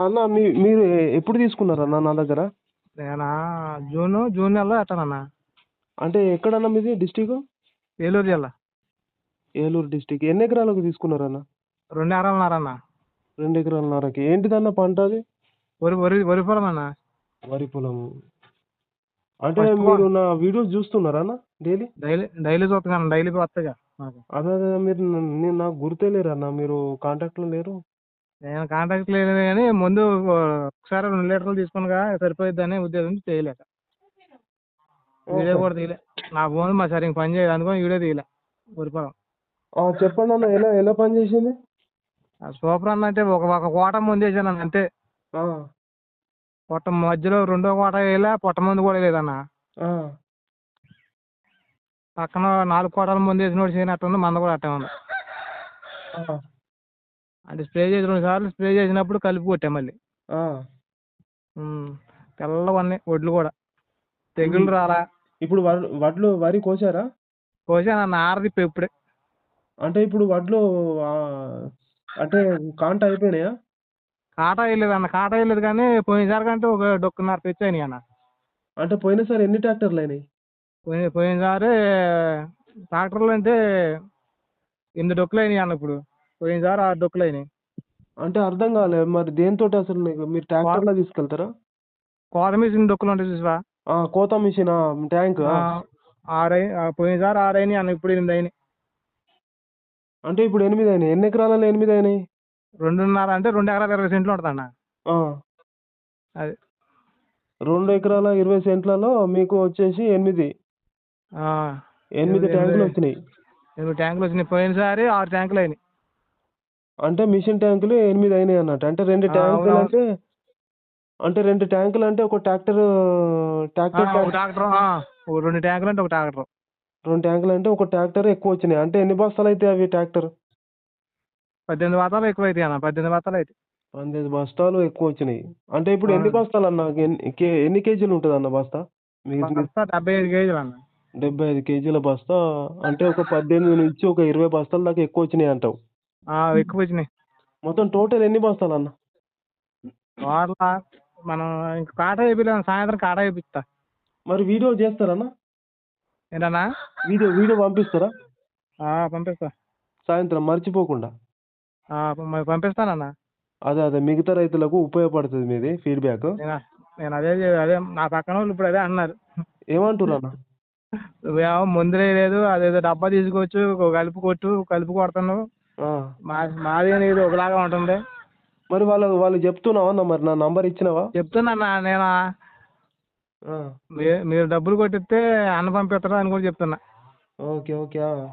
అన్న మీ మీరు ఎప్పుడు తీసుకున్నారన్న నా దగ్గర? నేనా? జూన్ జూన్ నెలలో ఎట్టానన్నా అంటే ఎక్కడన్నా మీది? డిస్టిక్? ఏలూరు జిల్లా. ఏలూరు డిస్టిక్. ఎన్ని ఎకరాలకు తీసుకున్నారన్న? రెండు ఎకరాలున్నారన్న. రెండు ఎకరాలన్నరకి. ఏంటిదన్న పంట అది? వరి వరి వరి పొలం అన్న. వరి పొలము. అంటే మీరు నా వీడియోస్ చూస్తున్నారా అన్న డైలీ? డైలీ డైలీ చూస్తున్నాను డైలీ వస్తాగా నాకు. అదే అదే మీరు నేను నాకు గుర్తే లేరు అన్న మీరు కాంటాక్ట్లో లేరు. నేను కాంటాక్ట్ లేదు కానీ ముందు ఒకసారి రెండు లీటర్లు తీసుకునిగా సరిపోయిద్దని ఉద్దేశంతో చేయలేక వీడియో కూడా తీయలే. నా ఫోన్ మా సరిగ్గా పని చేయదు అనుకో వీడియో తీయలే. ఆ, చెప్పండి అన్న ఎలా ఎలా పని చేసింది? సూపర్ అన్న అంటే ఒక ఒక కోట ముందు వేసాను అన్న అంతే. పొట్ట మధ్యలో రెండో కోట వేయలే పొట్ట ముందు కూడా లేదన్న పక్కన నాలుగు కోటల ముందు వేసినోడు చేయని అట్ట ఉంది మంద కూడా అట్టే ఉంది. అంటే స్ప్రే చేసి రెండు సార్లు స్ప్రే చేసినప్పుడు కలిపి కొట్టాం మళ్ళీ. తెల్లగా ఉన్నాయి వడ్లు కూడా. తెగులు రాలా. ఇప్పుడు వడ్లు వరి కోసారా? కోసాను అన్న ఆరదిప్పి ఇప్పుడే. అంటే ఇప్పుడు వడ్లు అంటే కాంట అయిపోయినాయా? కాటా వేయలేదు అన్న కాటా వేయలేదు కానీ పోయినసారి కంటే ఒక డొక్కున్నర తెచ్చాయి అన్న. అంటే పోయినసారి ఎన్ని ట్రాక్టర్లు అయినాయి? పోయిన పోయినసారి ట్రాక్టర్లు అంటే ఎనిమిది డొక్కులు అయినాయి అన్న ఇప్పుడు. పోయినసారి ఆరు డొక్కులు అయినాయి. అంటే అర్థం కాలే మరి దేనితో అసలు నీకు? మీరు ట్రాక్టర్లో తీసుకెళ్తారా? కోత మిషన్ డొక్కులు ఉంటాయి చూసా ఆ, కోత మిషన్? ట్యాంక్? ఆరు పోయినసారి ఆరు అయినాయి అన్న ఇప్పుడు ఎనిమిది అయినాయి. అంటే ఇప్పుడు ఎనిమిది అయినాయి. ఎన్ని ఎకరాలలో ఎనిమిది అయినాయి? రెండున్నర అంటే రెండు ఎకరాల ఇరవై సెంట్లు ఉంటుంది అన్న ఆ. అది. రెండు ఎకరాల ఇరవై సెంట్లలో మీకు వచ్చేసి ఎనిమిది. ఆ, ఎనిమిది ఎనిమిది- ట్యాంకులు వచ్చినాయి. ఎనిమిది ట్యాంకులు వచ్చినాయి. పోయినసారి ఆరు ట్యాంకులు అయినాయి. అంటే మిషన్ ట్యాంకులు ఎనిమిది అయినాయి అన్నట్టు. అంటే రెండు ఆ, ట్యాంకులు అవునవును. అంటే అంటే రెండు ట్యాంకులు అంటే ఒక ట్రాక్టర్ ఆ, ట్రాక్టర్ ఒక ట్రాక్టర్ రెండు ట్యాంకులు అంటే ఒక ట్రాక్టర్. రెండు ట్యాంకులు అంటే ఒక ట్రాక్టర్ ఎక్కువ వచ్చినాయి. అంటే ఎన్ని బస్తాలు అయితే అవి ట్రాక్టర్? పద్దెనిమిది బత్తాలు ఎక్కువ అవుతాయి అన్న పద్దెనిమిది బత్తాలు అవుతాయి పన్నెండు బస్తాలు ఎక్కువ వచ్చినాయి. అంటే ఇప్పుడు ఎన్ని. బస్తాలు అన్న ఎన్ని కే- ఎన్ని కేజీలు ఉంటుంది అన్న బస్తా? మీ మీ- బస్తా డెబ్బై ఐదు కేజీలు అన్న. డెబ్బై ఐదు కేజీల బస్తా? అంటే ఒక పద్దెనిమిది నుంచి ఒక ఇరవై బస్తాల దాకా ఎక్కువ వచ్చినాయి అంటావు. ఎక్కువ వచ్చినాయి. మొత్తం టోటల్ ఎన్ని బస్తాలు అన్న? మనం ఇంక కాట వేపిలేము సాయంత్రం కాట వేపిస్తా. మరి వీడియో చేస్తారన్న ఏంటన్నా? వీడియో వీడియో పంపిస్తారా? ఆ, పంపిస్తా. సాయంత్రం మర్చిపోకుండా. ఆ, పంపిస్తానన్న. అదే అదే మిగతా రైతులకు ఉపయోగపడుతుంది మీది ఫీడ్బ్యాక్. నేను నేను అదే చే- అదే నా పక్కన వాళ్ళు ఇప్పుడు అదే అన్నారు. ఏమంటారు అన్న? ముందులే లేదు అదేదో డబ్బా తీసుకోవచ్చు కలుపు కొట్టు కలుపు కొడుతున్నావు. ఆ. మా మాది అనేది ఒకలాగా ఉంటుంది. మరి వాళ్ళ వాళ్ళు చెప్తున్నావా అన్న మరి నా నంబర్ ఇచ్చినావా? చెప్తున్నా నేను? ఆ. మీ- మీరు డబ్బులు కొట్టిస్తే అన్న పంపిస్తారా అని కూడా చెప్తున్నా. ఓకే ఓకే ఆ.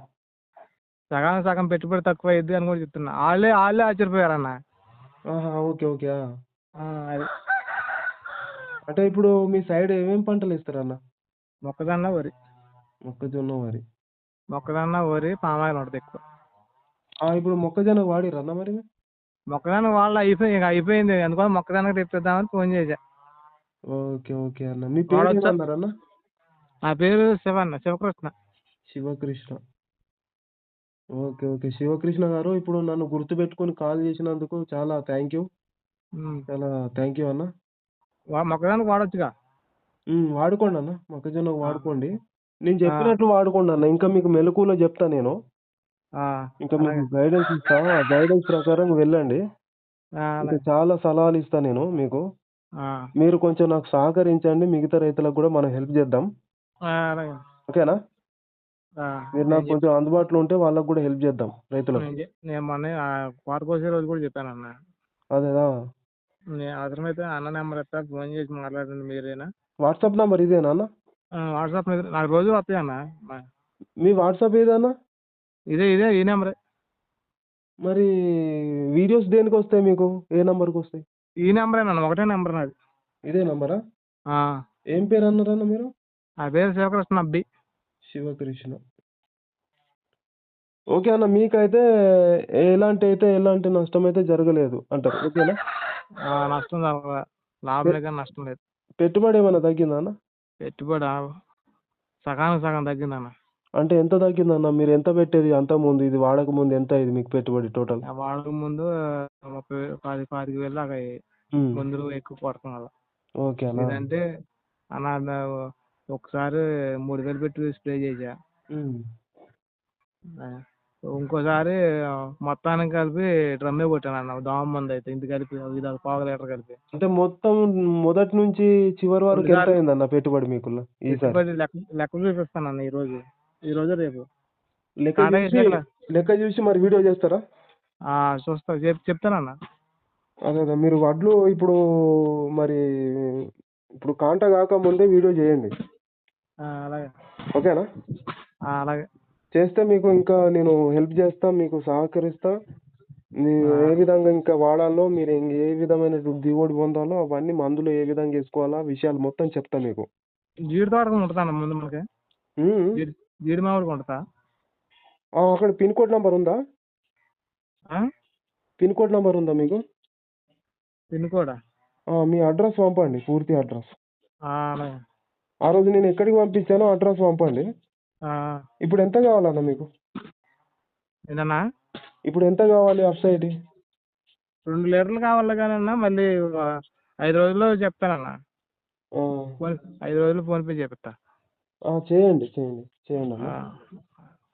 సగానికి సగం పెట్టుబడి తక్కువ అయ్యిద్ది అని కూడా చెప్తున్నా. వాళ్ళే వాళ్ళే ఆశ్చర్యపోయారన్న ఆహా, ఓకే ఓకే ఆ. ఆ, అది. అంటే ఇప్పుడు మీ సైడ్ ఏమేం పంటలు వేస్తారన్న మొక్కజొన్న వరి. మొక్కజొన్న వరి. మొక్కజొన్న వరి పామాయిల్ ఉంటుంది ఎక్కువ. ఇప్పుడు మొక్కజొన్న వాడిరన్న మరి? మీరు? మొక్కజొన్న వాళ్ళు అయిపోయి ఇంకా అయిపోయింది. అందుకని మొక్కజొన్నకి తెప్పిద్దామని ఫోన్ చేశా. ఓకే ఓకే అన్న. మీ పేరు వాడొచ్చా? ఏమన్నారన్న నా పేరు శివన్న శివకృష్ణ. శివకృష్ణ. Okay okay. శివకృష్ణ గారు ఇప్పుడు నన్ను గుర్తుపెట్టుకొని కాల్ చేసినందుకు చాలా థ్యాంక్ యూ ఉమ్. చాలా థ్యాంక్ యూ అన్న. వా- మొక్కజొన్నకి వాడొచ్చుగా? ఉమ్, వాడుకోండి అన్న. మొక్కజొన్న ఆ. వాడుకోండి. నేను చెప్పినట్లు వాడుకోండి అన్న. ఇంకా మీకు మెలకువలో చెప్తా నేను. ఇంకా అలాగే. మీకు గైడెన్స్ ఇస్తా ఆ గైడెన్స్ ప్రకారం వెళ్ళండి. ఆ, ఇంకా అలాగే. చాలా సలహాలు ఇస్తా నేను మీకు. ఆ, మీరు కొంచెం నాకు సహకరించండి మిగతా రైతులకు కూడా మనం హెల్ప్ చేద్దాం. ఆ, అలాగే. ఓకేనా? ఆ, మీరు నేను నాకు కొంచెం అందుబాటులో ఉంటే వాళ్ళకు కూడా హెల్ప్ చేద్దాం రైతులకు. నేను మొన్న రోజు కూడా చెప్పాను అన్న. అదేదా నేను అవసరమైతే అన్న నెంబర్ ఇస్తా ఫోన్ చేసి మాట్లాడండి మీరేనా? వాట్సాప్ నంబర్ ఇదేనా అన్న? ఆ, వాట్సాప్ మీద నాకు రోజు వస్తాయి అన్న. మా- మీ వాట్సాప్ ఏదన్నా ఇదే ఇదే ఈ నెంబరే. మరి వీడియోస్ దేనికి వస్తాయి మీకు? ఏ నంబర్కి వస్తాయి ఈ నెంబరే అన్న ఒకటే నెంబర్ నాది. ఇదే నంబరా? ఆ, ఏం పేరు అన్నారన్న మీరు? నా పేరు శివకృష్ణ అబ్బి. శివకృష్ణ. ఓకే అన్న మీకైతే ఎలాంటి అయితే ఎలాంటి నష్టం అయితే జరగలేదు అంటారు. ఓకేనా? ఆ, నష్టం జరగదు. లాభమే కానీ నష్టం లేదు. పెట్టుబడి ఏమైనా తగ్గిందా అన్న? పెట్టుబడి? ఆ, సగానికి సగం తగ్గిందన్న. అంటే ఎంత తగ్గిందన్న? మీరు ఎంత పెట్టేది? అంత ముందు ఇది వాడక ముందు ఎంత ఇది మీకు పెట్టుబడి టోటల్ ఆ వాడక ముందు ముప్పై పది పాతిక వేలు దాకా అయ్యాయి. ఉమ్. మందులు ఎక్కువ కొడతాం వల్ల ఓకే అన్న. లేదంటే అన్న నా ఒకసారి మూడు వేలు పెట్టి స్ప్రే చేసా. ఆ, ఇంకోసారి మొత్తానికి కలిపి డ్రమ్మే కొట్టాను అన్న. దోమ మందు అయితే ఇంత కలిపి ఇది ఒక పావు లీటర్ కలిపి. అంటే మొత్తం మొదటి నుంచి చివరి వరకు ఎంత. అయిందన్న పెట్టుబడి మీకు ఈసారి? పెట్టుబడి లెక్క లెక్క చూపిస్తాను అన్న ఈ రోజు ఈ రోజు రేపు. లెక్క చూసి లెక్క చూసి మరి వీడియో చేస్తారా? ఆ, చూస్తా. చెప్ చెప్తానన్న అదే అదే. మీరు వడ్లు ఇప్పుడు మరి ఇప్పుడు కాంట కాక ముందే వీడియో చేయండి. ఆ, అలాగే. ఓకేనా? ఆ, అలాగే. చేస్తే మీకు ఇంకా నేను హెల్ప్ చేస్తా మీకు సహకరిస్తా. మీరు ఏ విధంగా ఇంకా వాడాలో మీరు ఇంక ఏ విధమైన దిగుబడి పొందాలో అవన్నీ మందులు ఏ విధంగా వేసుకోవాలా విషయాలు మొత్తం చెప్తా మీకు. జీడి తోట ఉంటుందా ముందు మనకి? ఉమ్. జీడి జీడి మామిడికి ఉంటుందా ఆ, అక్కడ పిన్ కోడ్ నెంబర్ ఉందా? పిన్ కోడ్ నెంబర్ ఉందా మీకు? పిన్ కూడా? మీ అడ్రస్ పంపండి పూర్తి అడ్రస్. ఆ రోజు నేను ఎక్కడికి పంపించానో అడ్రస్ పంపండి. ఇప్పుడు ఎంత కావాలన్న మీకు? ఏంటన్నా? ఇప్పుడు ఎంత కావాలి అప్ సైడ్? రెండు లీటర్లు కావాలి కానీ అన్న మళ్ళీ ఐదు రోజుల్లో చెప్తానన్న. ఐదు రోజులు ఫోన్పే చేపిస్తా ఆ, చేయండి చేయండి చేయండి అన్న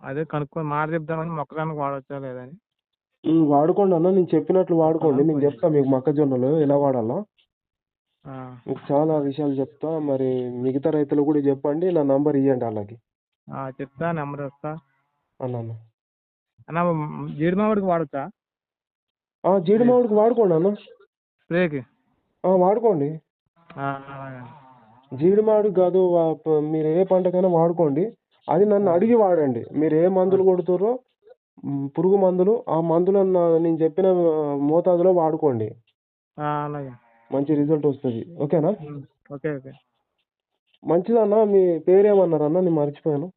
అదే కనుక్కొని మాట చెప్తామని మొక్కదానికి వాడవచ్చా లేదని ఉమ్, వాడుకోండి అన్న నేను చెప్పినట్లు వాడుకోండి. నేను. చెప్తా మీకు మొక్కజొన్నలు ఎలా వాడాలో. ఆ, మీకు చాలా విషయాలు చెప్తా మరి మిగతా రైతులు కూడా చెప్పండి నా నంబర్ ఇవ్వండి వాళ్ళకి. ఆ, చెప్తా నెంబర్ ఇస్తా అన్నాను అన్న. జీడి మామిడికి వాడచ్చా? ఆ, జీడి మామిడికి వాడుకోండి అన్న. స్ప్రేకి. ఆ, వాడుకోండి. అలాగే జీడి మామిడికి కాదు మీరు ఏ పంటకైనా వాడుకోండి. అది నన్ను అడిగి వాడండి. మీరు ఏ మందులు కొడుతుర్రో మ్, పురుగు మందులు ఆ మందులను నా- నేను చెప్పిన ఆ, మోతాదులో వాడుకోండి. ఆ, అలాగే. మంచి రిజల్ట్ వస్తుంది. ఓకేనా? Um, okay okay. మంచిదన్న మీ పేరేమన్నారన్న నేను మర్చిపోయాను.